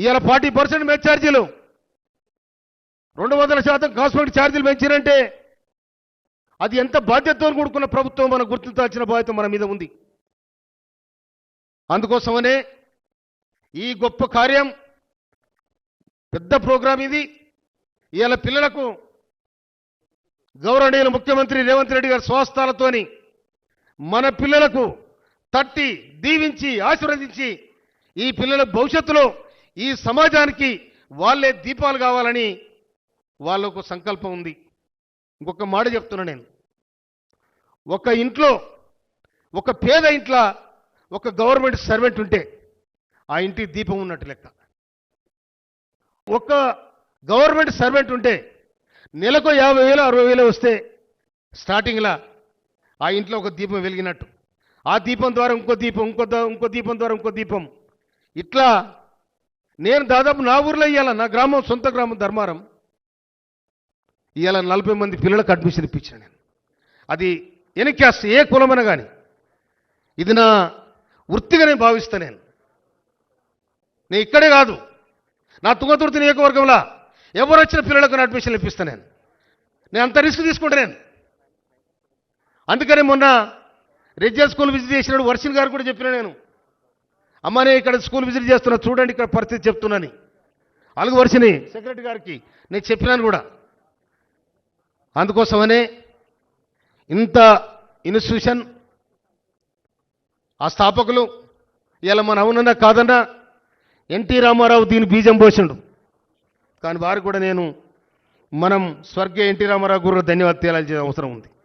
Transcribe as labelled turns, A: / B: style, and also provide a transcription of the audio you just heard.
A: ఇవాళ forty percent match ఛార్జీలు. రెండు వందల శాతం కాస్మెటిక్ ఛార్జీలు పెంచారంటే అది ఎంత బాధ్యతతో కూడుకున్న ప్రభుత్వం మనం గుర్తించాల్సిన బాధ్యత మన మీద ఉంది. అందుకోసమనే ఈ గొప్ప కార్యం పెద్ద ప్రోగ్రాం ఇది. ఇవాళ పిల్లలకు గౌరవనీయుల ముఖ్యమంత్రి రేవంత్ రెడ్డి గారి స్వస్థాలతోని మన పిల్లలకు తట్టి దీవించి ఆశీర్వదించి ఈ పిల్లల భవిష్యత్తులో ఈ సమాజానికి వాళ్ళే దీపాలు కావాలని వాళ్ళకు సంకల్పం ఉంది. ఇంకొక మాట చెప్తున్నా నేను. ఒక ఇంట్లో ఒక పేద ఇంట్లో ఒక గవర్నమెంట్ సర్వెంట్ ఉంటే ఆ ఇంటి దీపం ఉన్నట్టు లెక్క. ఒక గవర్నమెంట్ సర్వెంట్ ఉంటే నెలకు యాభై వేలు అరవై వేలు వస్తే స్టార్టింగ్లో ఆ ఇంట్లో ఒక దీపం వెలిగినట్టు. ఆ దీపం ద్వారా ఇంకో దీపం ఇంకో ఇంకో దీపం ద్వారా ఇంకో దీపం. ఇట్లా నేను దాదాపు నా ఊర్లో ఇవ్వాల నా గ్రామం సొంత గ్రామం ధర్మారం. ఇవాళ నలభై మంది పిల్లలకు అడ్మిషన్ ఇప్పించాను నేను. అది వెనక్కి ఏ కులమైనా కానీ ఇది నా వృత్తిగా నేను భావిస్తా నేను. నేను ఇక్కడే కాదు నా తుంగతుర్తి నియోజకవర్గంలో ఎవరు వచ్చిన పిల్లలకు అడ్మిషన్ ఇప్పిస్తాను నేను. నేను అంత రిస్క్ తీసుకుంటా నేను. అందుకనే మొన్న రెడ్జల్ స్కూల్ విజిట్ చేసినాడు వర్షిన్ గారు కూడా చెప్పిన నేను అమ్మ నేను ఇక్కడ స్కూల్ విజిట్ చేస్తున్నా చూడండి ఇక్కడ పరిస్థితి చెప్తున్నాను. అలుగు వర్షిని సెక్రటరీ గారికి నేను చెప్పినాను కూడా. అందుకోసమనే ఇంత ఇన్స్టిట్యూషన్ ఆ స్థాపకులు ఇలా మన అవునన్నా కాదన్నా ఎన్టీ రామారావు దీని బీజం పోసిండు. కానీ వారు కూడా నేను మనం స్వర్గీయ ఎన్టీ రామారావు గురు ధన్యవాదాలు చేయాల్సిన అవసరం ఉంది.